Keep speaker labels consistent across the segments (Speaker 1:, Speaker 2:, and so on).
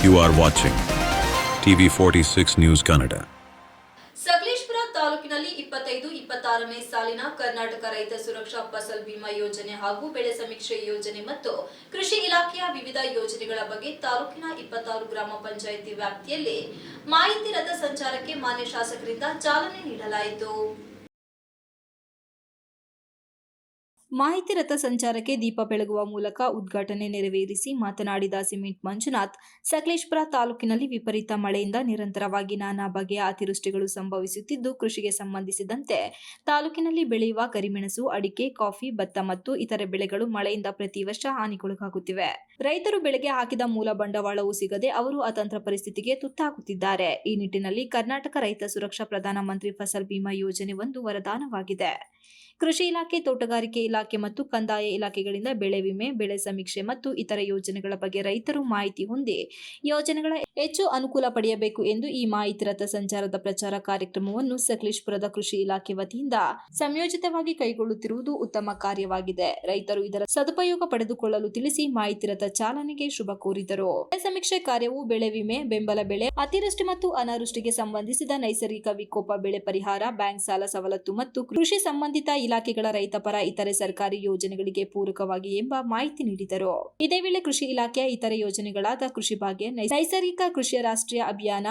Speaker 1: You are watching TV 46 News Kannada.
Speaker 2: Sakleshpur ತಾಲೂಕಿನಲ್ಲಿ ಇಪ್ಪತ್ತೈದು, ಇಪ್ಪತ್ತಾರನೇ ಸಾಲಿನ ಕರ್ನಾಟಕ ರೈತ ಸುರಕ್ಷಾ ಫಸಲ್ ಬಿಮಾ ಯೋಜನೆ ಹಾಗೂ ಬೆಳೆ ಸಮೀಕ್ಷೆ ಯೋಜನೆ ಮತ್ತು ಕೃಷಿ ಇಲಾಖೆಯ ವಿವಿಧ ಯೋಜನೆಗಳ ಬಗ್ಗೆ ತಾಲೂಕಿನ ಇಪ್ಪತ್ತಾರು ಗ್ರಾಮ ಪಂಚಾಯಿತಿ ವ್ಯಾಪ್ತಿಯಲ್ಲಿ ಮಾಹಿತಿ ರಥ ಸಂಚಾರಕ್ಕೆ ಮಾನ್ಯ ಶಾಸಕರಿಂದ ಚಾಲನೆ ನೀಡಲಾಯಿತು ಮಾಹಿತಿ ರಥ ಸಂಚಾರಕ್ಕೆ ದೀಪ ಬೆಳಗುವ ಮೂಲಕ ಉದ್ಘಾಟನೆ ನೆರವೇರಿಸಿ ಮಾತನಾಡಿದ ಸಿಮೆಂಟ್ ಮಂಜುನಾಥ್, ಸಕಲೇಶ್ಪುರ ತಾಲೂಕಿನಲ್ಲಿ ವಿಪರೀತ ಮಳೆಯಿಂದ ನಿರಂತರವಾಗಿ ನಾನಾ ಬಗೆಯ ಅತಿವೃಷ್ಟಿಗಳು ಸಂಭವಿಸುತ್ತಿದ್ದು, ಕೃಷಿಗೆ ಸಂಬಂಧಿಸಿದಂತೆ ತಾಲೂಕಿನಲ್ಲಿ ಬೆಳೆಯುವ ಕರಿಮೆಣಸು, ಅಡಿಕೆ, ಕಾಫಿ, ಭತ್ತ ಮತ್ತು ಇತರೆ ಬೆಳೆಗಳು ಮಳೆಯಿಂದ ಪ್ರತಿ ವರ್ಷ ಹಾನಿಗೊಳಗಾಗುತ್ತಿವೆ. ರೈತರು ಬೆಳೆಗೆ ಹಾಕಿದ ಮೂಲ ಬಂಡವಾಳವೂ ಸಿಗದೆ ಅವರು ಅತಂತ್ರ ಪರಿಸ್ಥಿತಿಗೆ ತುತ್ತಾಗುತ್ತಿದ್ದಾರೆ. ಈ ನಿಟ್ಟಿನಲ್ಲಿ ಕರ್ನಾಟಕ ರೈತ ಸುರಕ್ಷಾ ಪ್ರಧಾನಮಂತ್ರಿ ಫಸಲ್ ಬಿಮಾ ಯೋಜನೆ ಒಂದು ವರದಾನವಾಗಿದೆ. ಕೃಷಿ ಇಲಾಖೆ ತೋಟಗಾರಿಕೆ ಇಲಾಖೆ ಮತ್ತು ಕಂದಾಯ ಇಲಾಖೆಗಳಿಂದ ಬೆಳೆ ವಿಮೆ, ಬೆಳೆ ಸಮೀಕ್ಷೆ ಮತ್ತು ಇತರ ಯೋಜನೆಗಳ ಬಗ್ಗೆ ರೈತರು ಮಾಹಿತಿ ಹೊಂದಿ ಯೋಜನೆಗಳ ಹೆಚ್ಚು ಅನುಕೂಲ ಪಡೆಯಬೇಕು ಎಂದು ಈ ಮಾಹಿತಿ ರಥ ಸಂಚಾರದ ಪ್ರಚಾರ ಕಾರ್ಯಕ್ರಮವನ್ನು ಸಕಲೇಶ್ಪುರದ ಕೃಷಿ ಇಲಾಖೆ ವತಿಯಿಂದ ಸಂಯೋಜಿತವಾಗಿ ಕೈಗೊಳ್ಳುತ್ತಿರುವುದು ಉತ್ತಮ ಕಾರ್ಯವಾಗಿದೆ. ರೈತರು ಇದರ ಸದುಪಯೋಗ ಪಡೆದುಕೊಳ್ಳಲು ತಿಳಿಸಿ ಮಾಹಿತಿ ರಥ ಚಾಲನೆಗೆ ಶುಭ ಕೋರಿದರು. ಸಮೀಕ್ಷೆ ಕಾರ್ಯವು ಬೆಳೆ ವಿಮೆ, ಬೆಂಬಲ ಬೆಳೆ ಅತಿವೃಷ್ಟಿ ಮತ್ತು ಅನಾವೃಷ್ಟಿಗೆ ಸಂಬಂಧಿಸಿದ ನೈಸರ್ಗಿಕ ವಿಕೋಪ ಬೆಳೆ ಪರಿಹಾರ, ಬ್ಯಾಂಕ್ ಸಾಲ ಸವಲತ್ತು ಮತ್ತು ಕೃಷಿ ಸಂಬಂಧಿತ ಇಲಾಖೆಗಳ ರೈತಪರ ಇತರೆ ಸರ್ಕಾರಿ ಯೋಜನೆಗಳಿಗೆ ಪೂರಕವಾಗಿ ಎಂಬ ಮಾಹಿತಿ ನೀಡಿದರು. ಇದೇ ವೇಳೆ ಕೃಷಿ ಇಲಾಖೆಯ ಇತರೆ ಯೋಜನೆಗಳಾದ ಕೃಷಿ ಭಾಗ್ಯ, ನೈಸರ್ಗಿಕ ಕೃಷಿಯ ರಾಷ್ಟ್ರೀಯ ಅಭಿಯಾನ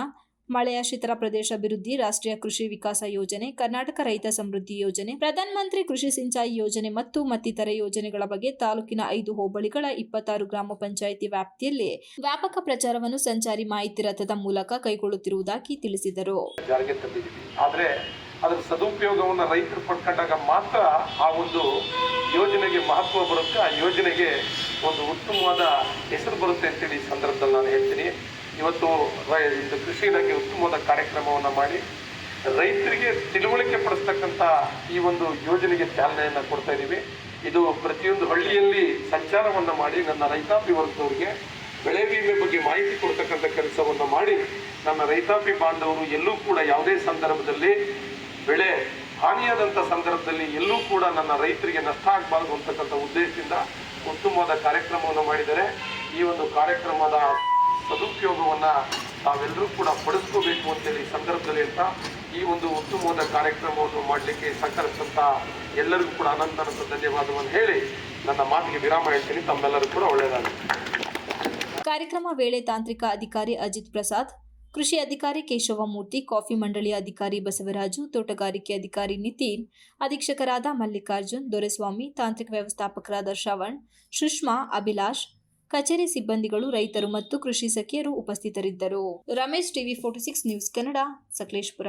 Speaker 2: ಮಳೆಯಾಶ್ರಿತರ ಪ್ರದೇಶ ಅಭಿವೃದ್ಧಿ, ರಾಷ್ಟ್ರೀಯ ಕೃಷಿ ವಿಕಾಸ ಯೋಜನೆ, ಕರ್ನಾಟಕ ರೈತ ಸಮೃದ್ಧಿ ಯೋಜನೆ, ಪ್ರಧಾನ ಮಂತ್ರಿ ಕೃಷಿ ಸಿಂಚಾಯಿ ಯೋಜನೆ ಮತ್ತು ಮತ್ತಿತರ ಯೋಜನೆಗಳ ಬಗ್ಗೆ ತಾಲೂಕಿನ ಐದು ಹೋಬಳಿಗಳ ಇಪ್ಪತ್ತಾರು ಗ್ರಾಮ ಪಂಚಾಯಿತಿ ವ್ಯಾಪ್ತಿಯಲ್ಲಿ ವ್ಯಾಪಕ ಪ್ರಚಾರವನ್ನು ಸಂಚಾರಿ ಮಾಹಿತಿ ರಥದ ಮೂಲಕ ಕೈಗೊಳ್ಳುತ್ತಿರುವುದಾಗಿ ತಿಳಿಸಿದರು.
Speaker 3: ಆದರೆ ಅದರ ಸದುಪಯೋಗವನ್ನು ರೈತರು ಪಡ್ಕೊಂಡಾಗ ಮಾತ್ರ ಆ ಒಂದು ಯೋಜನೆಗೆ ಮಹತ್ವ ಬರುತ್ತೆ, ಆ ಯೋಜನೆಗೆ ಒಂದು ಉತ್ತಮವಾದ ಹೆಸರು ಬರುತ್ತೆ ಅಂತೇಳಿ ಸಂದರ್ಭದಲ್ಲಿ ನಾನು ಹೇಳ್ತೀನಿ. ಇವತ್ತು ಇದು ಕೃಷಿ ಇಲಾಖೆ ಉತ್ತಮವಾದ ಕಾರ್ಯಕ್ರಮವನ್ನು ಮಾಡಿ ರೈತರಿಗೆ ತಿಳುವಳಿಕೆ ಪಡಿಸ್ತಕ್ಕಂಥ ಈ ಒಂದು ಯೋಜನೆಗೆ ಚಾಲನೆಯನ್ನು ಕೊಡ್ತಾ ಇದ್ದೀವಿ ಇದು ಪ್ರತಿಯೊಂದು ಹಳ್ಳಿಯಲ್ಲಿ ಸಂಚಾರವನ್ನು ಮಾಡಿ ನನ್ನ ರೈತಾಪಿ ವರ್ಗದವರಿಗೆ ಬೆಳೆ ವಿಮೆ ಬಗ್ಗೆ ಮಾಹಿತಿ ಕೊಡ್ತಕ್ಕಂಥ ಕೆಲಸವನ್ನು ಮಾಡಿ ನನ್ನ ರೈತಾಪಿ ಬಾಂಧವರು ಎಲ್ಲೂ ಕೂಡ ಯಾವುದೇ ಸಂದರ್ಭದಲ್ಲಿ ಬೆಳೆ ಹಾನಿಯಾದಂಥ ಸಂದರ್ಭದಲ್ಲಿ ಎಲ್ಲೂ ಕೂಡ ನನ್ನ ರೈತರಿಗೆ ನಷ್ಟ ಆಗಬಾರ್ದು ಅಂತಕ್ಕಂಥ ಉದ್ದೇಶದಿಂದ ಉತ್ತಮವಾದ ಕಾರ್ಯಕ್ರಮವನ್ನು ಮಾಡಿದರೆ ಈ ಒಂದು ಕಾರ್ಯಕ್ರಮದ ಸದುಪಯೋಗವನ್ನು ನಾವೆಲ್ಲರೂ ಕೂಡ ಪಡಿಸ್ಕೋಬೇಕು ಅಂತೇಳಿ ಈ ಸಂದರ್ಭದಲ್ಲಿ ಅಂತ ಈ ಒಂದು ಉತ್ತಮವಾದ ಕಾರ್ಯಕ್ರಮವನ್ನು ಮಾಡಲಿಕ್ಕೆ ಸಹಕರಿಸಿದಂಥ ಎಲ್ಲರಿಗೂ ಕೂಡ ಅನಂತ ಅನಂತ ಧನ್ಯವಾದವನ್ನು ಹೇಳಿ ನನ್ನ ಮಾತಿಗೆ ವಿರಾಮ ಹೇಳ್ತೀನಿ. ತಮ್ಮೆಲ್ಲರೂ ಕೂಡ ಒಳ್ಳೆಯದಾಗಲಿ.
Speaker 2: ಕಾರ್ಯಕ್ರಮ ವೇಳೆ ತಾಂತ್ರಿಕ ಅಧಿಕಾರಿ ಅಜಿತ್ ಪ್ರಸಾದ್, ಕೃಷಿ ಅಧಿಕಾರಿ ಕೇಶವ ಮೂರ್ತಿ ಕಾಫಿ ಮಂಡಳಿಯ ಅಧಿಕಾರಿ ಬಸವರಾಜು, ತೋಟಗಾರಿಕೆ ಅಧಿಕಾರಿ ನಿತಿನ್, ಅಧೀಕ್ಷಕರಾದ ಮಲ್ಲಿಕಾರ್ಜುನ್, ದೊರೆಸ್ವಾಮಿ, ತಾಂತ್ರಿಕ ವ್ಯವಸ್ಥಾಪಕರಾದ ಶ್ರವಣ್, ಸುಷ್ಮಾ, ಅಭಿಲಾಷ್ ಕಚೇರಿ ಸಿಬ್ಬಂದಿಗಳು ರೈತರು ಮತ್ತು ಕೃಷಿ ಸಖಿಯರು ಉಪಸ್ಥಿತರಿದ್ದರು. Ramesh TV forty six news Kannada Sakleshpur.